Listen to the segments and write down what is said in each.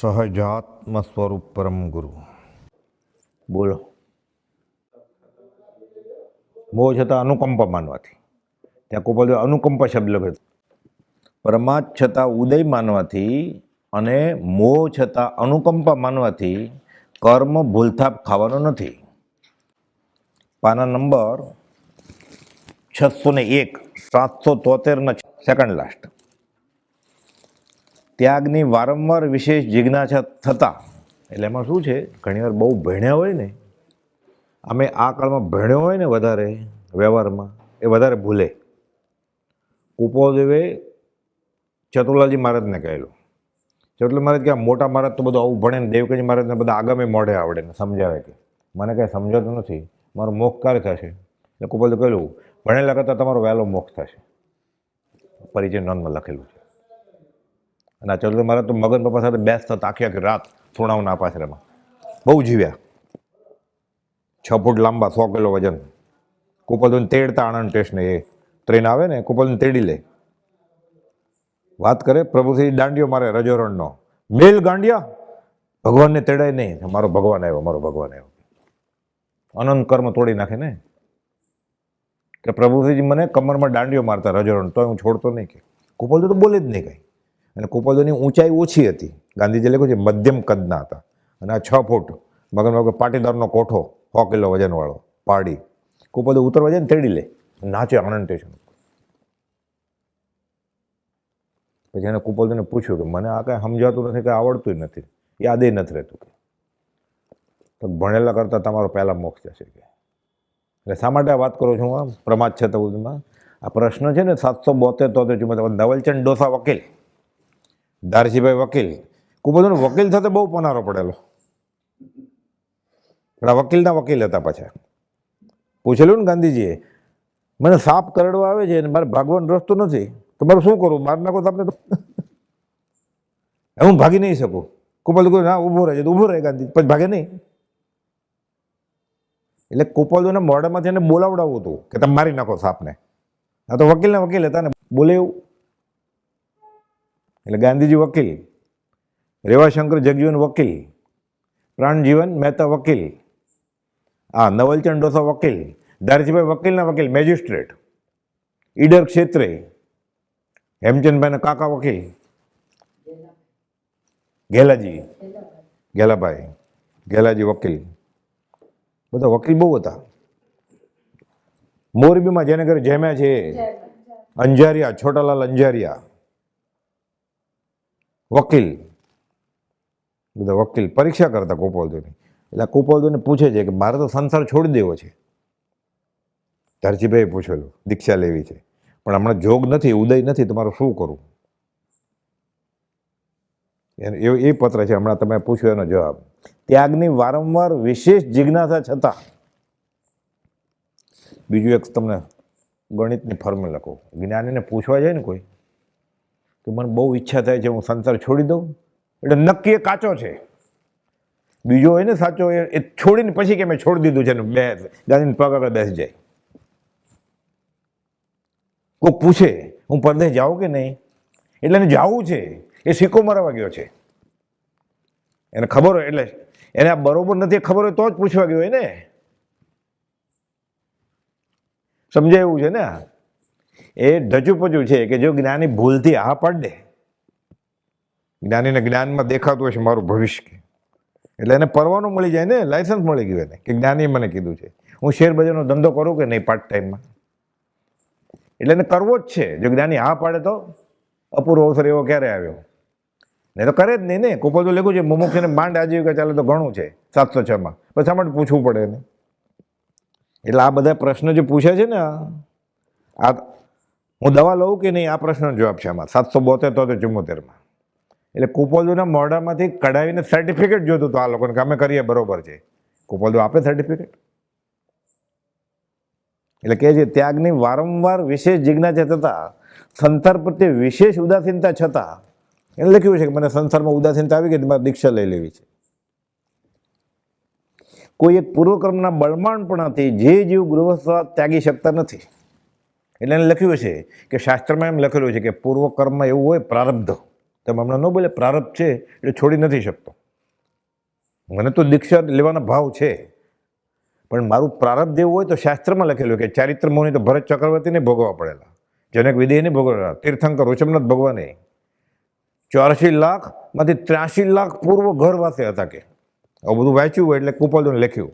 સહજાત્મ સ્વરૂપ પરમ ગુરુ. બોલો. મોહ છતાં અનુકંપા માનવાથી. ત્યાં કોઈ અનુકંપા શબ્દ લખે પરમાત છતાં ઉદય માનવાથી અને મોહ છતાં અનુકંપા માનવાથી કર્મ ભૂલથાપ ખાવાનો નથી. પાના નંબર છસો ને એક, સાતસો તોતેરના સેકન્ડ લાસ્ટ ત્યાગની વારંવાર વિશેષ જિજ્ઞાસા થતાં, એટલે એમાં શું છે? ઘણીવાર બહુ ભણ્યા હોય ને, અમે આ કાળમાં ભણ્યો હોય ને વધારે વ્યવહારમાં, એ વધારે ભૂલે. કુપોદેવે ચતુલાજી મહારાજને કહેલું. ચતુલ મહારાજ કે મોટા મહારાજ તો બધું આવું ભણે ને દેવકજી મહારાજને બધા આગામી મોઢે આવડે ને સમજાવે કે. મને કાંઈ સમજાતું નથી. મારો મોક્ષ ક્યારે થશે? એટલે કુપોદેવ કહેલું, ભણેલા કરતાં તમારો વહેલો મોક્ષ થશે. પરિચય નોંધમાં લખેલું છે. અને આ ચતુર મહારાજ તો મગન પપ્પા સાથે બેસતા આખી આખી રાત થોડાવના પાછળમાં બહુ જીવ્યા. છ ફૂટ લાંબા, સો કિલો વજન. કુપલદુન તેડતા આણંદ સ્ટેશને એ ટ્રેન આવે ને કુપલદુન તેડી લે. વાત કરે પ્રભુથી દાંડિયો મારે રજોરણનો. મેલ ગાંડિયા? ભગવાનને તેડાય નહીં. મારો ભગવાન આવ્યો, મારો ભગવાન આવ્યો. અનંત કર્મ તોડી નાખે ને? કે પ્રભુશ્રીજી મને કમરમાં દાંડિયો મારતા રજોરણ તો હું છોડતો નહીં કે. કુપલ તો બોલે જ નહીં કંઈ. અને કુપલદુની ઊંચાઈ ઓછી હતી. ગાંધીજી લખ્યું છે, મધ્યમ કદના હતા. અને આ છ ફૂટ મગન મગન પાટીદારનો કોઠો સો કિલો વજનવાળો પાડી કુપલદુ ઉતરવા જાય ને તેડી લે. નાચે આણંદ સ્ટેશન પછી એને કુપલદુને પૂછ્યું કે, મને આ કાંઈ સમજાતું નથી કે આવડતું નથી. યાદે નથી રહેતું કે. તો ભણેલા કરતાં તમારો પહેલાં મોક્ષ જશે કે. એટલે શા માટે વાત કરું છું? આ પ્રમાદ છે તબુદમાં આ પ્રશ્ન છે ને સાતસો બોતેર તોતેર ચુમ્મોતેર નવલચંદ ડોસા વકીલ. દારજીભાઈ વકીલ. કુબોદનો વકીલ સાથે બહુ પનારો પડેલો. પણ આ વકીલના વકીલ હતા પાછા. પૂછેલું ને ગાંધીજીએ, મને સાપ કરડવા આવે છે અને મારે ભાગવાનો રસ્તો નથી, તો મારે શું કરું મારી નાખો તો આપણે હું ભાગી નહીં શકું. કુપલ કોઈ ના ઊભો રહે તો ઊભો રહે ગાંધી પછી ભાગે નહીં. એટલે કુપલદોના મોઢામાંથી એને બોલાવડાવવું હતું કે તમે મારી નાખો સાપને. આ તો વકીલના વકીલ હતા ને બોલે એવું. એટલે ગાંધીજી વકીલ, રેવાશંકર જગજીવન વકીલ, પ્રાણજીવન મહેતા વકીલ, આ નવલચંદ ડોસા વકીલ દારજીભાઈ વકીલના વકીલ, મેજિસ્ટ્રેટ, ઈડર ક્ષેત્રે, હેમચંદભાઈના કાકા વકીલ ગેલાજી ગેલાભાઈ ગેલાજી વકીલ. બધા વકીલ બહુ હતા. મોરબીમાં જેને ઘરે જેમ્યા છે. અંજારિયા, છોટાલાલ અંજારિયા. વકીલ. બધા વકીલ પરીક્ષા કરતા કોપોલદેવની એટલે કોપોલદેવને પૂછે છે કે મારે તો સંસાર છોડી દેવો છે. ધરજીભાઈ પૂછેલું, દીક્ષા લેવી છે. પણ હમણાં જોગ નથી, ઉદય નથી તમારું શું કરવું એ એ પત્ર છે, હમણાં તમે પૂછ્યો એનો જવાબ. ત્યાગની વારંવાર વિશેષ જિજ્ઞાસા છતાં. બીજું એક તમને ગણિતની ફોર્મ્યુલા કહું. જ્ઞાનીને પૂછવા જાય ને કોઈ કે મને બહુ ઈચ્છા થાય છે, હું સંસાર છોડી દઉં. એટલે નક્કી એ કાચો છે. બીજો હોય ને સાચો, એ છોડીને પછી કે મેં છોડી દીધું છે ને બે ગાંધીને પગ આગળ બેસી જાય. કોઈ પૂછે, હું પરદેશ જાઉં કે નહીં? એટલે એને જાવું છે. એ સિક્કો મારવા ગયો છે. એને ખબર હોય, એટલે એને આ બરોબર નથી ખબર હોય તો જ પૂછવા ગયો હોય ને. સમજાય એવું છે ને આ? એ ઢજુપજુ છે કે જો જ્ઞાની ભૂલથી હા પાડ દે. જ્ઞાનીને જ્ઞાનમાં દેખાતું છે મારું ભવિષ્ય કે. એટલે એને પરવાનું મળી જાય ને લાયસન્સ મળી ગયું એને, કે જ્ઞાનીએ મને કીધું છે. હું શેર બજારનો ધંધો કરું કે નહીં પાર્ટ ટાઈમમાં એટલે એને કરવો જ છે. જો જ્ઞાની હા પાડે તો અપૂર્વ અવસર એવો ક્યારે આવ્યો? નહીં તો કરે જ નહીં ને. કોપલ તો લખ્યું છે મુમુક્ષને માંડ આજીવિકા ચાલે તો ઘણું છે, સાતસો છમાં પછી માટે પૂછવું પડે એને. એટલે આ બધા પ્રશ્ન જે પૂછે છે ને આ હું દવા લઉં કે નહીં? આ પ્રશ્નનો જવાબ છે આમાં. સાતસો બોતેર તો ચુમ્મોતેરમાં. એટલે કુપોલદુના મોઢામાંથી કઢાવીને સર્ટિફિકેટ જોતું હતું આ લોકોને કે અમે કરીએ, બરોબર છે. કુપોલદુ આપે સર્ટિફિકેટ એટલે કહે છે, ત્યાગની વારંવાર વિશેષ જિજ્ઞાસા થતાં સંસાર પ્રત્યે વિશેષ ઉદાસીનતા છતાં. એને લખ્યું છે કે મને સંસારમાં ઉદાસીનતા આવી ગઈ, મારે દીક્ષા લઈ લેવી છે. કોઈ એક પૂર્વક્રમના બળમાણપણાથી જે જીવ ગૃહસ્થ ત્યાગી શકતા નથી. એટલે એને લખ્યું છે કે શાસ્ત્રમાં એમ લખેલું છે કે પૂર્વકર્મ એવું હોય, પ્રારબ્ધ. તમે હમણાં ન બોલે, પ્રારબ્ધ છે, એટલે છોડી નથી શકતો. મને તો દીક્ષા લેવાના ભાવ છે. પણ મારું પ્રારબ્ધ જેવું હોય તો શાસ્ત્રમાં લખેલું કે ચારિત્ર મુનિ તો ભરત ચક્રવર્તીને ભોગવવા પડેલા. જનક વિદેહને ભોગવેલા તીર્થંકર ઋષભનાથ ભગવાને ચોરાશી લાખમાંથી ત્ર્યાસી લાખ પૂર્વ ઘરવાસી હતા કે. આવું બધું વાંચ્યું હોય એટલે કુપોદોને લખ્યું.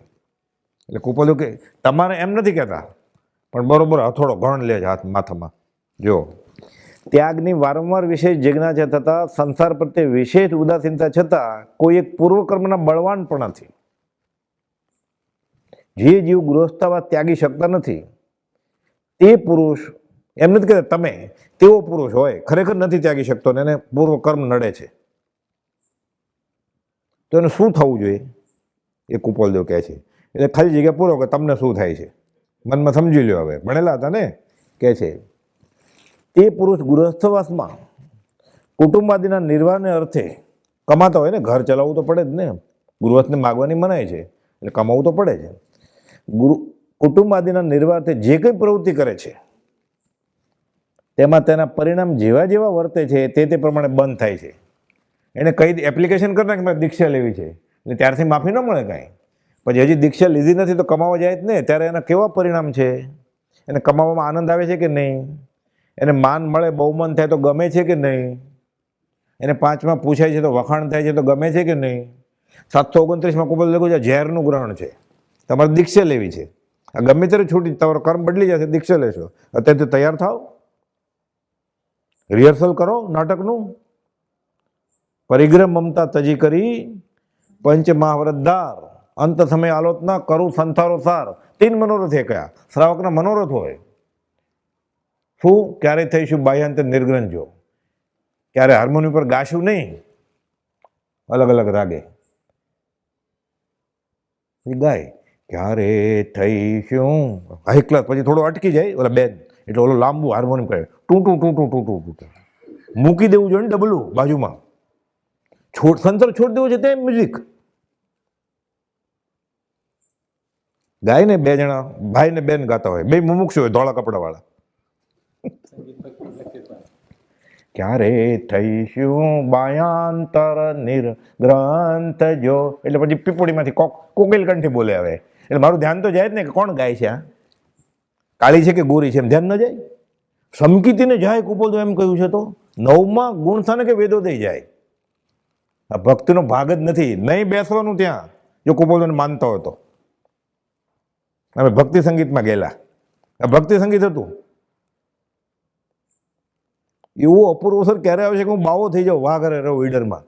એટલે કુપોદો કે, તમારે એમ નથી કહેતા. પણ બરોબર હથોડો ગણ લે છે હાથ માથામાં. જો. ત્યાગની વારંવાર વિશેષ જિજ્ઞાસા થતાં, સંસાર પ્રત્યે વિશેષ ઉદાસીનતા છતાં, કોઈ એક પૂર્વકર્મના બળવાન પણ નથી. જે જીવ ગૃહસ્થામાં ત્યાગી શકતા નથી, તે પુરુષ એમ નથી કહેતા તમે તેવો પુરુષ હોય, ખરેખર નથી ત્યાગી શકતો ને એને પૂર્વકર્મ નડે છે. તો એને શું થવું જોઈએ? એ કુપોલદેવ કહે છે. એટલે ખાલી જગ્યા પૂરો કે તમને શું થાય છે? મનમાં સમજી લ્યો હવે. ભણેલા હતા ને? કહે છે? તે પુરુષ ગૃહસ્થવાસમાં કુટુંબાદીના નિર્વાહને અર્થે કમાતા હોય ને, ઘર ચલાવવું તો પડે જ ને. ગૃહસ્થને માગવાની મનાય છે, એટલે કમાવવું તો પડે છે. ગુરુ, કુટુંબાદીના નિર્વાહે જે કંઈ પ્રવૃત્તિ કરે છે, તેમાં તેના પરિણામ જેવા જેવા વર્તે છે, તે તે પ્રમાણે બંધ થાય છે. એને કઈ એપ્લિકેશન કરી નાખે મારે દીક્ષા લેવી છે. એટલે ત્યારથી માફી ન મળે કાંઈ. પછી હજી દીક્ષા લીધી નથી તો કમાવા જાય જ ને. ત્યારે એના કેવા પરિણામ છે? એને કમાવામાં આનંદ આવે છે કે નહીં? એને માન મળે બહુમાન થાય તો ગમે છે કે નહીં? એને પાંચમાં પૂછાય છે તો વખાણ થાય છે તો ગમે છે કે નહીં? સાતસો ઓગણત્રીસમાં કુબલ લખ્યું છે, ઝેરનું ગ્રહણ છે. તમારે દીક્ષા લેવી છે. આ ગમે ત્યારે છૂટી તમારો કર્મ બદલી જશે, દીક્ષા લેશો. અત્યારથી તૈયાર થાવ રિહર્સલ કરો નાટકનું. પરિગ્રહ મમતા તજી કરી પંચ મહાવ્રતધાર अंत समय आलोचना करु संसारोसार तीन मनोरथ एक क्या श्रावक मनोरथ हो क्या क्य थी शु बाह्य निर्ग्रंजो क्य हार्मोनियम पर गाशू नहीं अलग अलग रागे गाय क्य थी शू एक पी थोड़ा अटकी जाए बोला बेन एट ओलो लांबू हार्मोनियम कहे टू टू टू टू टू टू टू मूकी देव जो डबलू बाजू में छोड़ संसार छोड़ देव म्यूज़िक ગાય ને બે જણા ભાઈ ને બેન ગાતા હોય. બે મુમુક્ષ હોય, ધોળા કપડાવાળા. ક્યારે થઈશું બાયાંતર નિર્ગ્રંથ જો? એટલે પછી પીપળીમાંથી કોક કોકિલ કંઠી બોલે આવે એટલે મારું ધ્યાન તો જાય જ ને કે કોણ ગાય છે આ? કાળી છે કે ગોરી છે? એમ ધ્યાન ન જાય? સમકીતીને જાય કુપોદો એમ કહ્યું છે તો? નવમાં ગુણ સ્થાને કે વેદો દઈ જાય? આ ભક્તિનો ભાગ જ નથી. નહીં બેસવાનું ત્યાં, જો કુપોદોને માનતા હોય તો. અમે ભક્તિ સંગીતમાં ગયેલા. આ ભક્તિ સંગીત હતું. એવું અપૂર્વ અસર ક્યારે આવે છે કે હું બાવો થઈ જાઉં વાહ કરે રહો ઈડરમાં.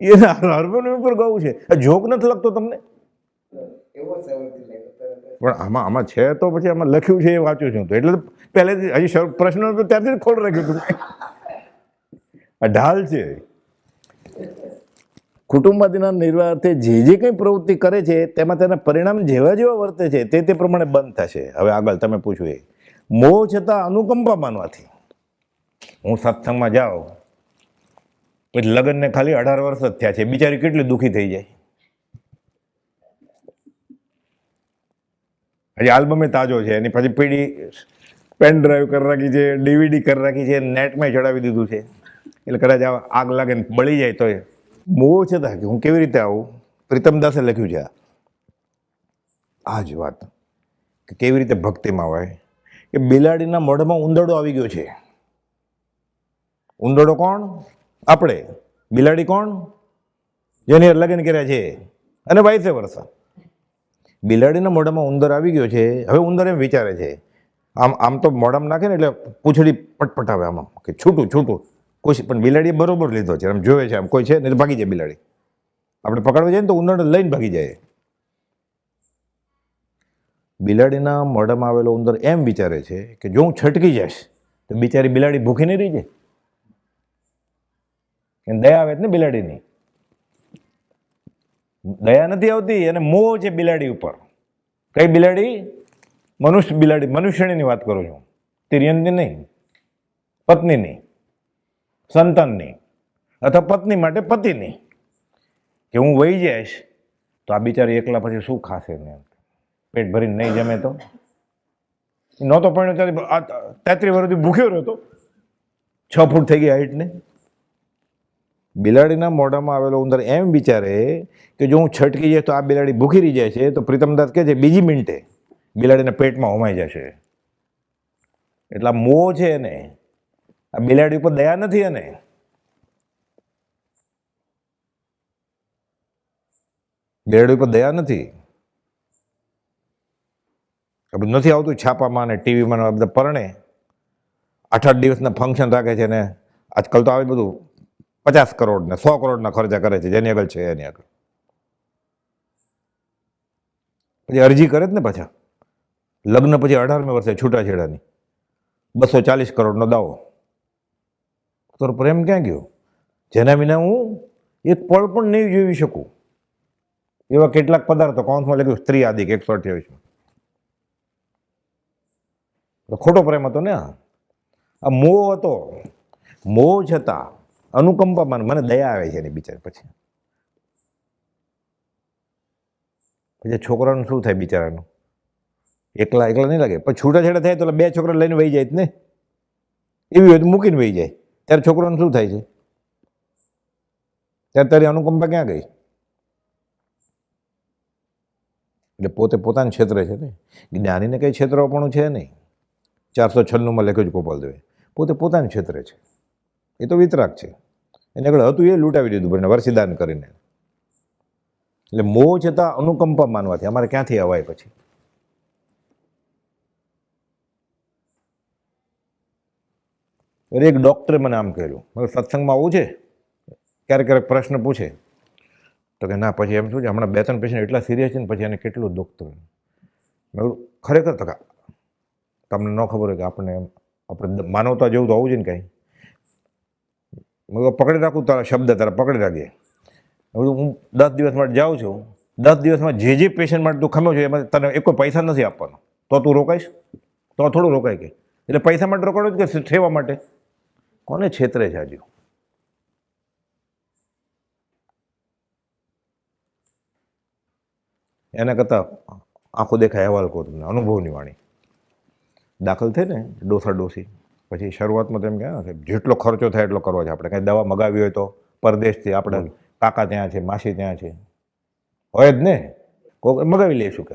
એ હાર્મોનિયમ ઉપર ગાવું છે. આ જોક નથી લગતો તમને. પણ આમાં આમાં છે તો પછી આમાં લખ્યું છે એ વાંચ્યું છું તો. એટલે પહેલેથી હજી પ્રશ્ન ત્યારથી ખોલ રાખ્યું હતું આ ઢાલ છે. કુટુંબાદીના નિર્વાહે જે જે કંઈ પ્રવૃત્તિ કરે છે, તેમાં તેના પરિણામ જેવા જેવા વર્તે છે, તે તે પ્રમાણે બંધ થશે. હવે આગળ તમે પૂછો એ. મોહ છતાં અનુકંપા માનવાથી. હું સત્સંગમાં જાઉં પછી લગ્નને ખાલી અઢાર વર્ષ જ થયા છે, બિચારી કેટલી દુઃખી થઈ જાય. હજી આલ્બમે તાજો છે, એની પછી પેઢી પેન ડ્રાઈવ કરી રાખી છે, ડીવીડી કરી રાખી છે, નેટમાં ચડાવી દીધું છે. એટલે કદાચ આગ લાગે બળી જાય તો એ મોહ છે તા કે હું કેવી રીતે આવું? પ્રીતમદાસે લખ્યું છે આ. જ વાત. કે કેવી રીતે ભક્તિમાં હોય? કે બિલાડીના મોઢામાં ઉંદરડો આવી ગયો છે. ઉંદરડો કોણ? આપણે. બિલાડી કોણ? જેની લગ્ન કર્યા છે. અને વાઇસે વર્ષા બિલાડીના મોઢામાં ઉંદર આવી ગયો છે. હવે ઉંદર એમ વિચારે છે. આમ આમ તો મોઢામાં નાખે ને એટલે પૂછડી પટપટાવે આમાં. કે છૂટું છૂટું. કોઈ પણ બિલાડીએ બરોબર લીધો છે. આમ જોવે છે આમ. કોઈ છે નહીં ભાગી જાય બિલાડી. આપણે પકડવા જઈએ ને તો ઉંદર લઈને ભાગી જાય. બિલાડીના મોઢામાં આવેલો ઉંદર એમ વિચારે છે કે જો હું છટકી જઈશ, તો બિચારી બિલાડી ભૂખી નહીં રહી જાય. દયા આવે ને બિલાડીની. દયા નથી આવતી અને મોહ છે બિલાડી ઉપર. કઈ બિલાડી? મનુષ્ય બિલાડી મનુષ્યની વાત કરું છું. તિર્યંતની નહીં, પત્નીની. સંતાનની અથવા પત્ની માટે પતિની. કે હું વહી જઈશ, તો આ બિચારી એકલા પછી શું ખાશે ને પેટ ભરીને નહીં જમે તો? નહોતો પણ ત્યારે તેત્રીસ વર્ષથી ભૂખ્યો રહ્યો છ ફૂટ થઈ ગઈ હાઈટને. બિલાડીના મોઢામાં આવેલો ઉંદર એમ વિચારે કે જો હું છટકી જાય તો આ બિલાડી ભૂખી રહી જાય છે, તો પ્રીતમદાસ કહે છે, બીજી મિનિટે બિલાડીના પેટમાં હોમાઈ જશે. એટલા મોહ છે એને. આ બિલાડી ઉપર દયા નથી એને બિલાડી ઉપર દયા નથી? બધું નથી આવતું છાપામાં ને ટીવીમાં બધા પરણે? આઠ આઠ દિવસના ફંક્શન રાખે છે ને આજકાલ તો આવે બધું પચાસ કરોડ ને સો કરોડના ખર્ચા કરે છે, જેની આગળ છે, એની આગળ. પછી અરજી કરે જ ને પાછા. લગ્ન પછી અઢારમી વર્ષે છૂટાછેડાની. બસો ચાલીસ કરોડનો દાવો. તો પ્રેમ ક્યાં ગયો? જેના વિના હું એક પળ પણ નહીં જોઈ શકું. એવા કેટલાક પદાર્થો કોન્સમાં લખ્યું, સ્ત્રી આદિક, એકસો અઠ્યાવીસમાં. ખોટો પ્રેમ હતો ને આ? મોહ હતો. મોહ છતાં અનુકંપામાં મને દયા આવે છે એની બિચારા પછી. પછી છોકરાનું શું થાય બિચારાનું? એકલા એકલા નહીં લાગે. પછી છૂટાછેડા થાય તો બે છોકરા લઈને વહી જાય ને? એવી હોય તો મૂકીને વહી જાય. ત્યારે છોકરોને શું થાય છે? ત્યારે તારી અનુકંપા ક્યાં ગઈ? એટલે પોતે પોતાનું ક્ષેત્ર છે ને, જ્ઞાનીને કંઈ ક્ષેત્રપણું છે નહીં. ચારસો છન્નુંમાં લખ્યું છે ગોપાલ દવે પોતે પોતાનું ક્ષેત્ર છે. એ તો વિતરાક છે. એને આગળ હતું એ લૂંટાવી દીધું બંને વરસીદાન કરીને. એટલે મોહ છતાં અનુકંપા માનવાથી. અમારે ક્યાંથી અવાય પછી? અરે એક ડૉક્ટરે મને આમ કહ્યું મારે સત્સંગમાં આવું છે? ક્યારેક ક્યારેક પ્રશ્ન પૂછે. તો કે, ના, પછી એમ શું છે? હમણાં બે ત્રણ પેશન્ટ એટલા સિરિયસ છે ને પછી એને કેટલું દુઃખ થયું? મેં ખરેખર તો તમને ન ખબર હોય કે આપણે એમ, આપણે માનવતા જેવું તો આવું છે ને કાંઈ. મેં પકડી રાખું તારા શબ્દ, તારા પકડી રાખીએ કીધું, હું દસ દિવસ માટે જાઉં છું. દસ દિવસમાં જે જે પેશન્ટ માટે તું ખમ્યો છે, એમાં તને એક કોઈ પૈસા નથી આપવાનો. તો તું રોકાઈશ? તો થોડું રોકાઈ કે એટલે પૈસા માટે રોકાડો જ કે સેવા માટે? કોને છેતરે છે હજુ? એના કરતાં આંખો દેખાય અહેવાલ કહું તમને અનુભવની વાણી. દાખલ થઈ ને ડોસા ડોસી. પછી શરૂઆતમાં તેમ કહે ને જેટલો ખર્ચો થાય એટલો કરવો છે આપણે. કાંઈ દવા મગાવી હોય તો પરદેશથી આપણે કાકા ત્યાં છે માસી ત્યાં છે. હોય જ ને? કોઈ મગાવી લઈશું કે?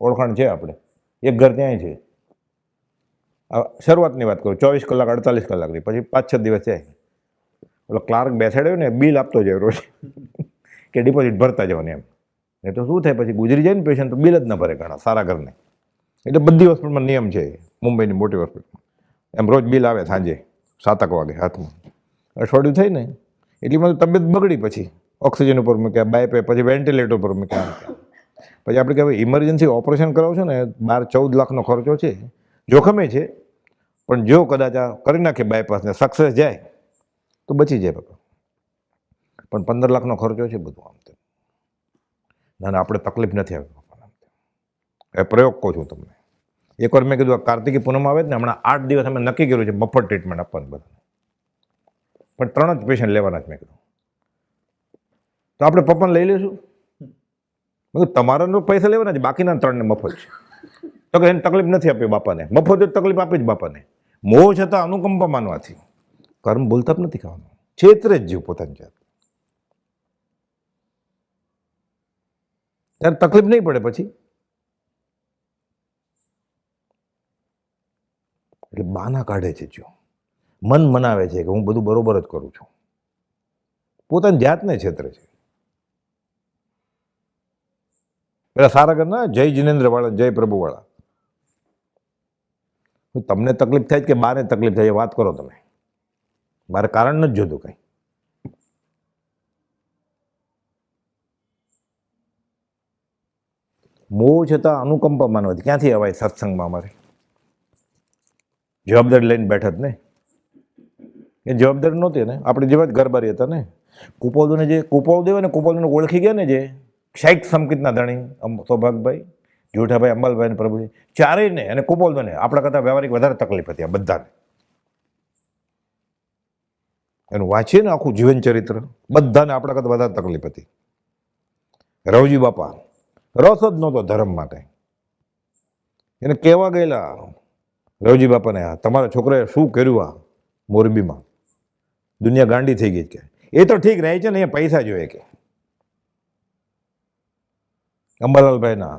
ઓળખાણ છે આપણે. એક ઘર ત્યાંય છે. શરૂઆતની વાત કરું, ચોવીસ કલાક, અડતાલીસ કલાકની પછી પાંચ, છ દિવસ જાય. ઓલો ક્લાર્ક બેસાડ્યો ને, બિલ આપતો જાય રોજ. કે ડિપોઝિટ ભરતા જવાની એમ. એ તો શું થાય, પછી ગુજરી જાય ને પેશન્ટ તો બિલ જ ન ભરે ઘણા, સારા ઘરને. એટલે બધી હોસ્પિટલમાં નિયમ છે, મુંબઈની મોટી હોસ્પિટલમાં. એમ રોજ બિલ આવે સાંજે સાતક વાગે હાથમાં. અઠવાડિયું થઈ ને, એટલી મારી તબિયત બગડી પછી, ઓક્સિજન ઉપર મૂક્યા બાય પે પછી વેન્ટિલેટર ઉપર મૂક્યા. પછી આપણે કહેવાય ઇમરજન્સી ઓપરેશન કરાવશો ને, બાર, ચૌદ લાખનો ખર્ચો છે જોખમે છે, પણ જો કદાચ આ કરી નાખે બાયપાસને સક્સેસ જાય, તો બચી જાય બાપા પણ પંદર લાખનો ખર્ચો છે બધું આમ તેમ ના આપણે તકલીફ નથી આવી તેમ એ પ્રયોગ કહું છું તમને. એકવાર મેં કીધું કાર્તિકી પૂનમ આવે જ ને, હમણાં આઠ દિવસ અમે નક્કી કર્યું છે મફત ટ્રીટમેન્ટ આપવાની બધાને. પણ ત્રણ જ પેશન્ટ લેવાના જ મેં કીધું. તો આપણે પપ્પાને લઈ લઈશું? મેં કીધું તમારા તો પૈસા લેવાના છે, બાકીના ત્રણને મફત છે. તો કે એને તકલીફ નથી આપી બાપાને. મફત તકલીફ આપી જ બાપાને. મોહ છતાં અનુકંપા માનવાથી. કર્મ બોલતા જ નથી ખાવાનું. છેતરે જ જીવ પોતાની જાત. ત્યારે તકલીફ નહીં પડે પછી. એટલે બાના કાઢે છે જો મન મનાવે છે કે હું બધું બરોબર જ કરું છું. પોતાની જાતને છેતરે છે. પેલા સારા ઘરના જય જિનેન્દ્રવાળા, જય પ્રભુવાળા. તમને તકલીફ થાય કે બાને તકલીફ થાય વાત કરો તમે. મારે કારણ નથી જોતું કંઈ. મોહ છતાં અનુકંપા માનવાથી ક્યાંથી અવાય સત્સંગમાં અમારે? જવાબદારી લઈને બેઠા જ ને? એ જવાબદારી નહોતી ને? આપણે જેવા જ ઘરબારી હતા ને? કુપોદુને જે, કુપોદ દેવા ને કુપોદોને ઓળખી ગયા ને જે? ક્ષૈક સંકિતના ધણી સૌભાગભાઈ. જોઠાભાઈ અંબાલભાઈ પ્રભુજી, ચારેયને અને કુપોલને આપણા કરતાં વ્યવહારિક વધારે તકલીફ હતી આ બધાને. એનું વાંચીએ ને આખું જીવન ચરિત્ર, બધાને આપણા કરતાં વધારે તકલીફ હતી. રવજી બાપા, રસ જ નહોતો ધર્મ માટે એને કહેવા ગયેલા, રવજી બાપાને, આ તમારા છોકરાએ શું કર્યું આ મોરબીમાં? દુનિયા ગાંડી થઈ ગઈ છે કે? એ તો ઠીક રહે છે ને, અહીંયા પૈસા જોઈએ કે. અંબાલાલભાઈના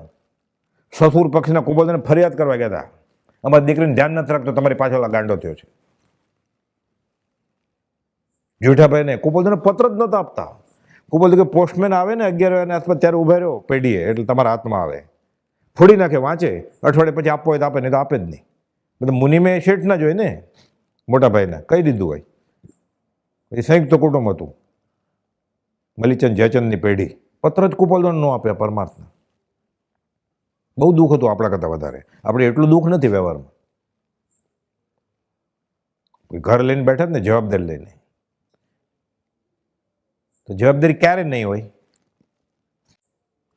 સસુર પક્ષના કુબોદને ફરિયાદ કરવા ગયા હતા. અમારી દીકરીને ધ્યાન નથી રાખતો તમારી પાછળ ગાંડો થયો છે. જૂઠાભાઈને કુબોદને પત્ર જ નહોતા આપતા. કુબોદ કે પોસ્ટમેન આવે ને અગિયાર વાગ્યાની આસપાસ ત્યારે ઊભા રહ્યો પેઢીએ, એટલે તમારા હાથમાં આવે. ફોડી નાખે, વાંચે, અઠવાડિયે પછી આપવો હોય તો આપે, નહીં તો આપે જ નહીં. બધા મુનિમે શેઠ ના જોઈ ને, મોટાભાઈને, કહી દીધું હોય. એ સંયુક્ત કુટુંબ હતું. મલીચંદ, જયચંદની પેઢી. પત્ર જ કુપોલદન ન આપ્યા પરમાર્થના. બહુ દુઃખ હતું આપણા કરતાં વધારે. આપણે એટલું દુઃખ નથી વ્યવહારમાં. ઘર લઈને બેઠા ને જવાબદારી લઈને. તો જવાબદારી ક્યારે નહીં હોય?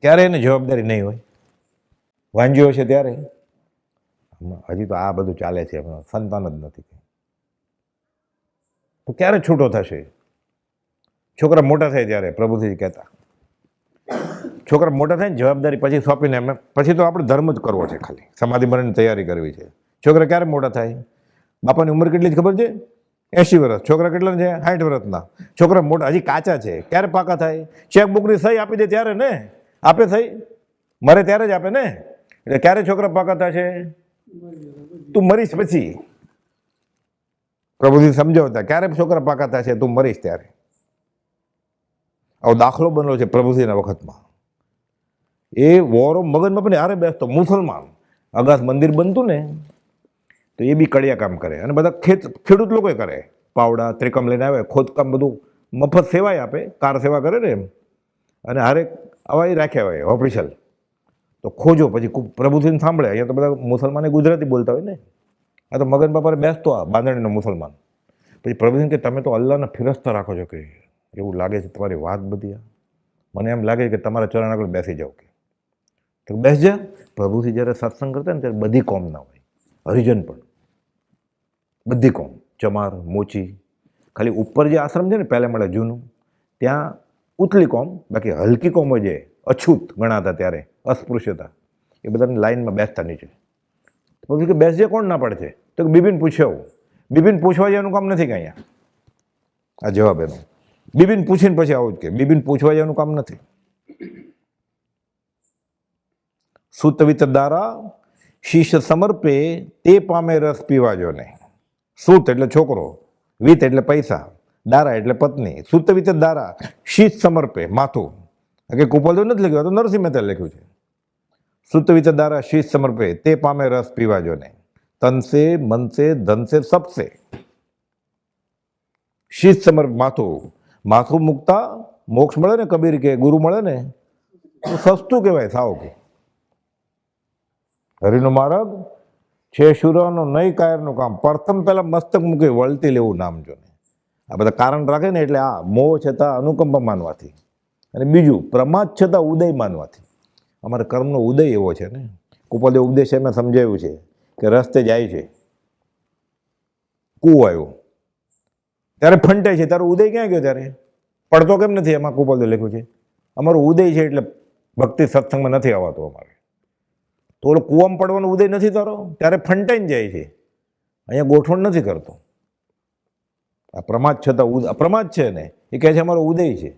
ક્યારે એને જવાબદારી નહીં હોય? વાંજ્યો છે ત્યારે? હજી તો આ બધું ચાલે છે સંતાન જ નથી તો ક્યારે છૂટો થશે? છોકરા મોટા થાય ત્યારે, પ્રભુથી કહેતા. છોકરા મોટા થાય ને જવાબદારી પછી સોંપીને એમ પછી તો આપણે ધર્મ જ કરવો છે ખાલી. સમાધિ મરણની તૈયારી કરવી છે. છોકરા ક્યારે મોટા થાય? બાપાની ઉંમર કેટલી જ ખબર છે? એંશી વર્ષ. છોકરા કેટલા છે? સાઠ વર્ષના. છોકરા મોટા, હજી કાચા છે. ક્યારે પાકા થાય? ચેકબુકની સહી આપી દે ત્યારે ને? આપે સહી? મરે ત્યારે જ આપે ને? એટલે ક્યારે છોકરા પાકા થશે? તું મરીશ પછી. પ્રભુજી સમજાવતા, ક્યારે છોકરા પાકા થશે? તું મરીશ ત્યારે. આવો દાખલો બનેલો છે પ્રભુજીના વખતમાં. એ વોરો મગજમાં પણ હારે બેસતો, મુસલમાન. અગાસ મંદિર બનતું ને, તો એ બી કડિયા કામ કરે. અને બધા ખેત, ખેડૂત લોકોએ કરે. પાવડા, ત્રિકમ લઈને આવે, ખોદકામ બધું મફત સેવાય આપે, કાર સેવા કરે ને એમ. અને હારે આવા રાખ્યા હોય, ઓફિશિયલ. તો ખોજો, પછી ખૂબ પ્રભુજીને સાંભળે. અહીંયા તો બધા મુસલમાને ગુજરાતી બોલતા હોય ને. આ તો મગન બાપાને બેસતો આ બાંધણીનો મુસલમાન. પછી પ્રભુજીને કે, તમે તો અલ્લાહને ફિરસ્તા રાખો છો કે, એવું લાગે છે તમારી વાત બધી મને એમ લાગે કે તમારા ચરણ આગળ બેસી જાઓ તો બેસજે પ્રભુથી જ્યારે સત્સંગ કરતા ને ત્યારે બધી કોમ ના હોય. હરિજન પણ. બધી કોમ. ચમાર, મોચી. ખાલી ઉપર જે આશ્રમ છે ને, પહેલાં મળે જૂનું, ત્યાં ઉતલી કોમ, બાકી હલકી કોમો જે અછૂત ગણાતા ત્યારે, અસ્પૃશ્યતા, એ બધાની લાઈનમાં બેસતા નીચે. પછી કે બેસજે કોણ ના પડે છે? તો કે બિબિન પૂછ્યો. બિબિન પૂછવા જવાનું કામ નથી કે અહીંયા. આ જવાબ એનો. બિબિન પૂછીને પછી આવું જ કે, બિબિન પૂછવા જવાનું કામ નથી. સુતવિત દારા શીશ સમર્પે તે પામે રસ પીવા જો ને સુત એટલે છોકરો, વિત એટલે પૈસા, દારા એટલે પત્ની સુતવિત દારા શીશ સમર્પે માથું. કે કુપલ નથી લખ્યું તો નરસિંહ મહેતા લખ્યું છે. સુતવિત દારા શીશ સમર્પે તે પામે રસ પીવાજો નહીં તનસે, મનસે, ધનસે, સપસે. શીશ સમર્પ માથું. માથું મૂકતા મોક્ષ મળે ને કબીર કે ગુરુ મળે ને? સસ્તું કહેવાય, સાવ કે. હરિનો મારગ છે શુરાનો નહીં કાયરનું કામ. પ્રથમ પહેલાં મસ્તક મૂકી વળતી લેવું નામ જો ને આ બધા કારણ રાખે ને એટલે આ મોહ છતાં અનુકંપા માનવાથી. અને બીજું, પ્રમાદ છતાં ઉદય માનવાથી. અમારે કર્મનો ઉદય એવો છે ને. કુપલે ઉપદેશ એમાં સમજાવ્યું છે કે રસ્તે જાય છે. કૂ આવ્યો. ત્યારે ફંટે છે. ત્યારે ઉદય ક્યાં ગયો ત્યારે? પડતો કેમ નથી? એમાં કુપદે લખ્યું છે. અમારો ઉદય છે એટલે ભક્તિ સત્સંગમાં નથી આવતું અમારે. તો ઓલો કૂવામાં પડવાનો ઉદય નથી તારો ત્યારે ફંટાઈને જાય છે. અહીંયા ગોઠવણ નથી કરતો. આ પ્રમાદ છતાં ઉદ અપ્રમાદ છે ને, એ કહે છે અમારો ઉદય છે.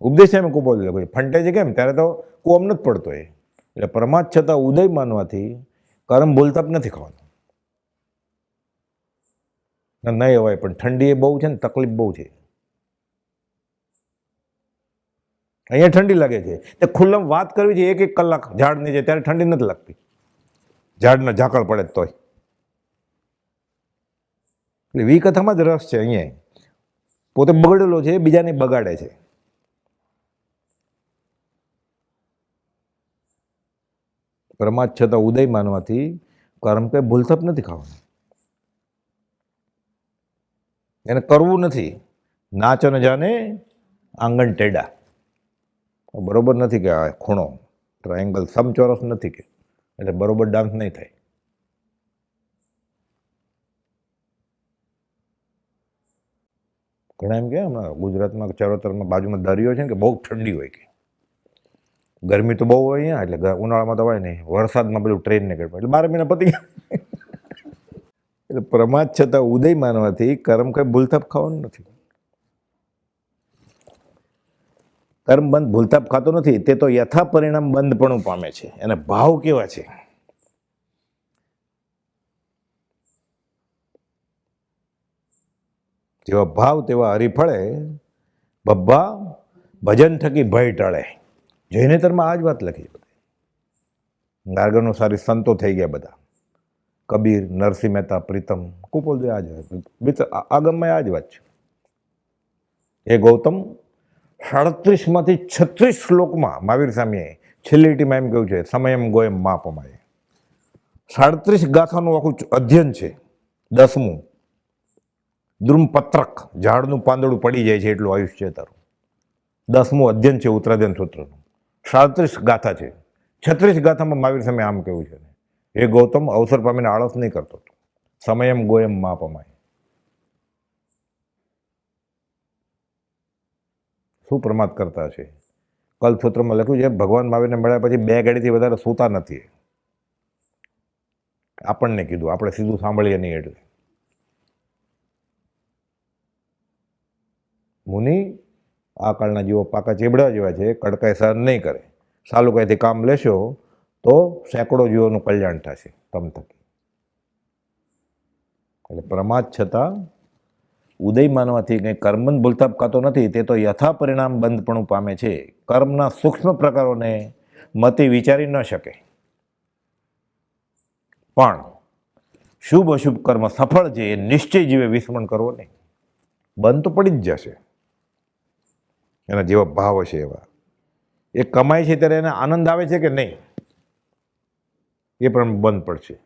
ઉપદેશ એમ કૂપો લોકો ફંટે છે કેમ? ત્યારે તો કૂવામાં નથી પડતો એ. એટલે પ્રમાદ છતાં ઉદય માનવાથી કરમ ભૂલતાપ નથી ખાવાનું નહીં અવાય, પણ ઠંડી એ બહુ છે ને, તકલીફ બહુ છે. અહીંયા ઠંડી લાગે છે. તે ખુલ્લમ વાત કરવી છે એક એક કલાક ઝાડ નીચે ત્યારે ઠંડી નથી લાગતી. ઝાડના ઝાકળ પડે તોય. એટલે વી કથામાં જ રસ છે અહીંયા. પોતે બગડેલો છે, બીજાને બગાડે છે. પ્રમાદ છતાં ઉદય માનવાથી કર્મ કંઈ ભૂલથપ નથી ખાવાનું. એને કરવું નથી. નાચો ને જાને આંગણ ટેડા. બરોબર નથી કે આ ખૂણો ટ્રાયેંગલ સમચોરસ નથી કે, એટલે બરોબર ડાન્સ નહીં થાય. ઘણા એમ કે હમણાં ગુજરાતમાં ચરોતરમાં બાજુમાં દરિયો છે ને કે બહુ ઠંડી હોય કે. ગરમી તો બહુ હોય અહીંયા, એટલે ઉનાળામાં તો હોય નહીં, વરસાદમાં બધું ટ્રેન નીકળે એટલે બાર મહિના પતી ગયા. એટલે પ્રમાદ છતાં ઉદય માનવાથી કર્મ કંઈ ભૂલથપ ખાવાનું નથી. કર્મ બંધ, ભૂલતાપ ખાતો નથી, તે તો યથા પરિણામ બંધપણું પામે છે. એને ભાવ કેવા છે? જેવા ભાવ તેવા હરીફળે બબ્બા ભજન થકી ભય ટળે. જૈનેતરમાં આ જ વાત લખી નારગણનું સારી સંતો થઈ ગયા બધા. કબીર, નરસિંહ મહેતા, પ્રીતમ કુપોલ આ જ આગમમાં આ જ વાત છે. એ ગૌતમ સાડત્રીસમાંથી છત્રીસ શ્લોકમાં મહાવીર સ્વામીએ છેલ્લી લીટીમાં એમ કહ્યું છે, સમયમ ગોયમ માપમાય. સાડત્રીસ ગાથાનું આખું અધ્યયન છે, દસમું. દ્રુમપત્રક, ઝાડનું પાંદડું પડી જાય છે એટલું આયુષ્ય તારું. દસમું અધ્યયન છે, ઉત્તરાધ્યન સૂત્રનું. સાડત્રીસ ગાથા છે. છત્રીસ ગાથામાં મહાવીર સ્વામી આમ કહ્યું છે એ ગૌતમ, અવસર પામીને આળસ નહીં કરતો સમયમ ગોયમ માપમાય. શું પ્રમાદ કરતા છે કલ્પસૂત્રમાં લખ્યું છે, ભગવાન મહાવીરને મળ્યા પછી બે ઘડીથી વધારે સૂતા નથી. આપણને કીધું, આપણે સીધું સાંભળીએ નહીં એટલે. મુનિ, આ કાળના જીવો પાકા ચીબડા જેવા છે, કડકાઈ સહન નહીં કરે. સાલુકાઈથી કામ લેશો તો સેંકડો જીવોનું કલ્યાણ થશે, તમ થકી. એટલે પ્રમાદ છતાં ઉદય માનવાથી કંઈ કર્મન ભૂલતાપ કાતો નથી, તે તો યથા પરિણામ બંધપણું પામે છે. કર્મના સૂક્ષ્મ પ્રકારોને મતિ વિચારી ન શકે. પણ શુભ અશુભ કર્મ સફળ છે, એ નિશ્ચય જીવે વિસ્મરણ કરવો નહીં. બંધ તો પડી જ જશે. એના જેવા ભાવ હશે એવા. એ કમાય છે ત્યારે એને આનંદ આવે છે કે નહીં? એ પણ બંધ પડશે.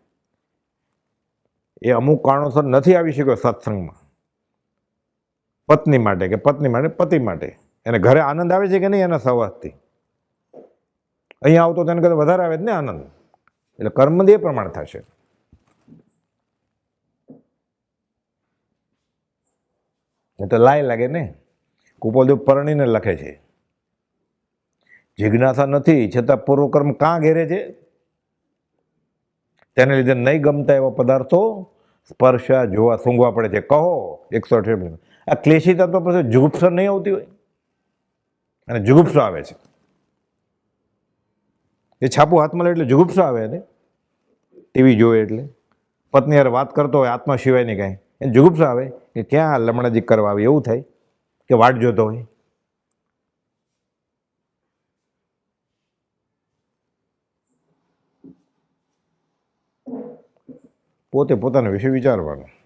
એ અમુક કારણોસર નથી આવી શક્યો સત્સંગમાં. પત્ની માટે કે પત્ની માટે, પતિ માટે. એને ઘરે આનંદ આવે છે કે નહીં એના સવાસથી અહીંયા આવતો તેને કદાચ વધારે આવે જ ને આનંદ. એટલે કર્મ એ પ્રમાણે થશે. એ તો લાય લાગે ને. કુપોલદેવ પરણીને લખે છે. જિજ્ઞાસા નથી, છતાં પૂર્વકર્મ કાં ઘેરે છે? તેને લીધે નહીં ગમતા એવા પદાર્થો સ્પર્શા જોવા સૂંઘવા પડે છે. કહો, એકસો અઠ્યાવીસ આ ક્લેશી તત્વ પાસે જુગુપ્સા નહીં આવતી હોય. અને જુગુપ્સો આવે છે. એ છાપું હાથમાં લે એટલે જુગુપ્સો આવે ને ટીવી જોવે એટલે. પત્ની યાર વાત કરતો હોય આત્મા સિવાય નહીં કાંઈ. એને જુગુપ્સો આવે. કે ક્યાં લમણાજી કરવા આવી? એવું થાય. કે વાટ જોતો હોય. પોતે પોતાના વિશે વિચારવાનું.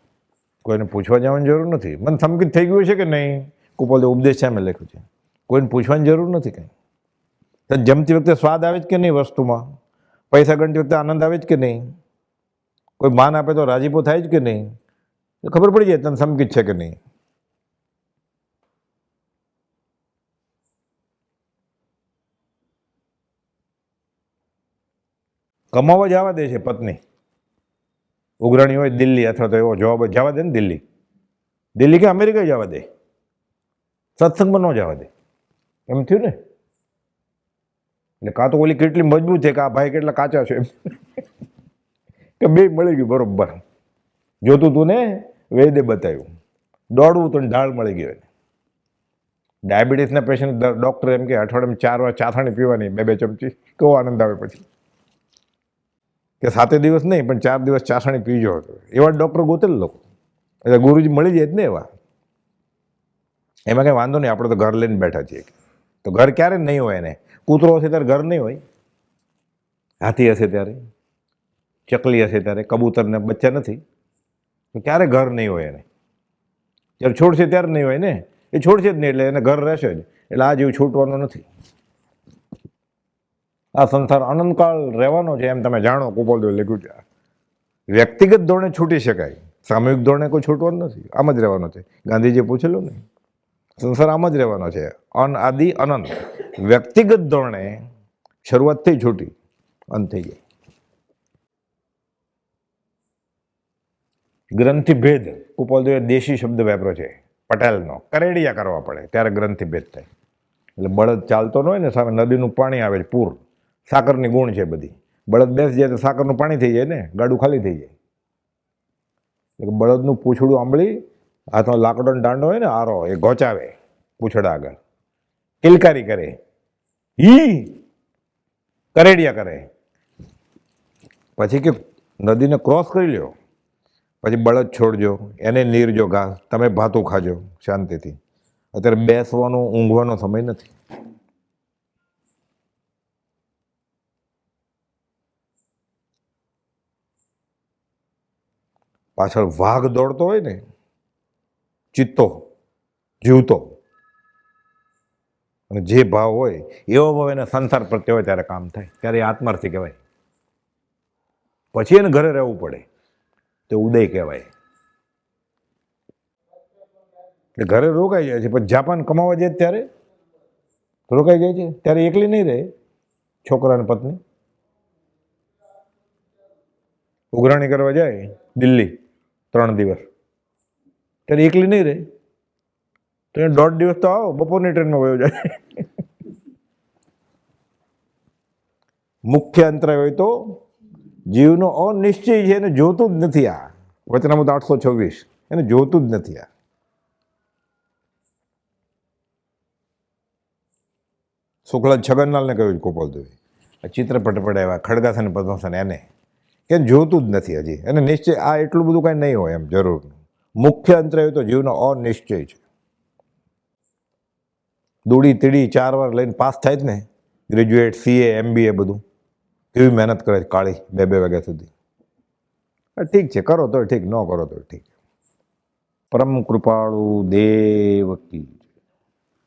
કોઈને પૂછવા જવાની જરૂર નથી. મને સમકિત થઈ ગયું છે કે નહીં? કુપોલે ઉપદેશ છે મેં લખ્યું છે. કોઈને પૂછવાની જરૂર નથી કંઈ. તો જમતી વખતે સ્વાદ આવે જ કે નહીં વસ્તુમાં? પૈસા ગણતી વખતે આનંદ આવે જ કે નહીં? કોઈ માન આપે તો રાજીપો થાય જ કે નહીં? ખબર પડી જાય તને સમકિત છે કે નહીં. કમાવા જવા દે છે પત્ની. ઉઘરાણી હોય દિલ્હી અથવા તો એવો જવાબ જવા દે ને દિલ્હી. દિલ્હી કે અમેરિકા જવા દે? સત્સંગમાં ન જવા દે. એમ થયું ને? એટલે કાં તો ઓલી કેટલી મજબૂત છે કે આ ભાઈ કેટલા કાચા છે કે બે મળી ગયું બરોબર. જોતું તું ને વેદે બતાવ્યું. દોડવું તો ઢાળ મળી ગયો એને. ડાયાબિટીસના પેશન્ટ ડૉક્ટર એમ કે અઠવાડિયામાં ચાર વાર ચાથાણી પીવાની, બે બે ચમચી. કેવો આનંદ આવે પછી. કે સાતે દિવસ નહીં, પણ ચાર દિવસ ચાસણી પીજો એવા ડૉક્ટર ગોતેલ લોકો. એટલે ગુરુજી મળી જાય જ ને એવા. એમાં કંઈ વાંધો નહીં, આપણે તો ઘર લઈને બેઠા છીએ. તો ઘર ક્યારે નહીં હોય એને? કૂતરો હશે ત્યારે ઘર નહીં હોય? હાથી હશે ત્યારે? ચકલી હશે ત્યારે? કબૂતરને બચ્ચા નથી? તો ક્યારે ઘર નહીં હોય એને? જ્યારે છોડશે ત્યારે નહીં હોય ને? એ છોડશે જ નહીં, એટલે એને ઘર રહેશે જ. એટલે આ જેવું છૂટવાનું નથી. આ સંસાર અનંતકાળ રહેવાનો છે એમ તમે જાણો કુપોલદેવ લખ્યું છે. વ્યક્તિગત ધોરણે છૂટી શકાય. સામૂહિક ધોરણે કોઈ છૂટવાનું નથી. આમ જ રહેવાનો છે. ગાંધીજીએ પૂછેલું ને સંસાર આમ જ રહેવાનો છે. અન આદિ અનંત. વ્યક્તિગત ધોરણે શરૂઆતથી છૂટી. અંત થઈ જાય. ગ્રંથિભેદ. કુપોલદેવે દેશી શબ્દ વાપર્યો છે. પટેલનો. કરેડિયા કરવા પડે. ત્યારે ગ્રંથિભેદ થાય. એટલે બળદ ચાલતો ન હોય ને સામે નદીનું પાણી આવે છે, પૂર. સાકરની ગુણ છે બધી. બળદ બેસી જાય તો સાકરનું પાણી થઈ જાય ને, ગાડું ખાલી થઈ જાય. એટલે બળદનું પૂંછડું આંબળી હાથમાં લાકડોનો દાંડો હોય ને, આરો, એ ગોચાવે પૂંછડા આગળ. કિલકારી કરે. ઈ કરેડિયા કરે. પછી કે નદીને ક્રોસ કરી લ્યો. પછી બળદ છોડજો, એને નીરજો ઘાસ તમે ભાતું ખાજો શાંતિથી. અત્યારે બેસવાનો, ઊંઘવાનો સમય નથી. પાછળ વાઘ દોડતો હોય ને, ચિત્તો, જીવતો. અને જે ભાવ હોય, એવો ભાવ એને સંસાર પ્રત્યે હોય ત્યારે કામ થાય. ત્યારે એ આત્માર્થી કહેવાય. પછી એને ઘરે રહેવું પડે. તે ઉદય કહેવાય. એટલે ઘરે રોકાઈ જાય છે. પછી જાપાન કમાવા જાય ત્યારે? રોકાઈ જાય છે. ત્યારે એકલી નહીં રહે, છોકરાની પત્ની. ઉઘરાણી કરવા જાય, દિલ્હી. ત્રણ દિવસ. ત્યારે એકલી નહીં રહે. એ દોઢ દિવસ તો આવો, બપોરની ટ્રેનમાં વયો જાય મુખ્ય અંતરાય હોય તો જીવનો અનિશ્ચય છે, એને જોતું જ નથી આ. વચનામૃત આઠસો છવ્વીસ. એને જોતું જ નથી આ. શુક્લા છગનલાલને કહ્યું ગોપાલ દુવે આ ચિત્રપટ એવા ખડગાસન પદ્માસન, એને. કે જોતું જ નથી હજી. અને નિશ્ચય આ એટલું બધું કાંઈ નહીં હોય એમ જરૂર મુખ્ય અંતર હોય તો જીવનો અનિશ્ચય છે. દોડી તીડી ચાર વાર લઈને પાસ થાય જ ને. ગ્રેજ્યુએટ સીએ એમબીએ બધું. કેવી મહેનત કરે છે કાળી, બે બે વાગ્યા સુધી. ઠીક છે, કરો તો ઠીક, ન કરો તો ઠીક. પરમ કૃપાળુ દેવ કી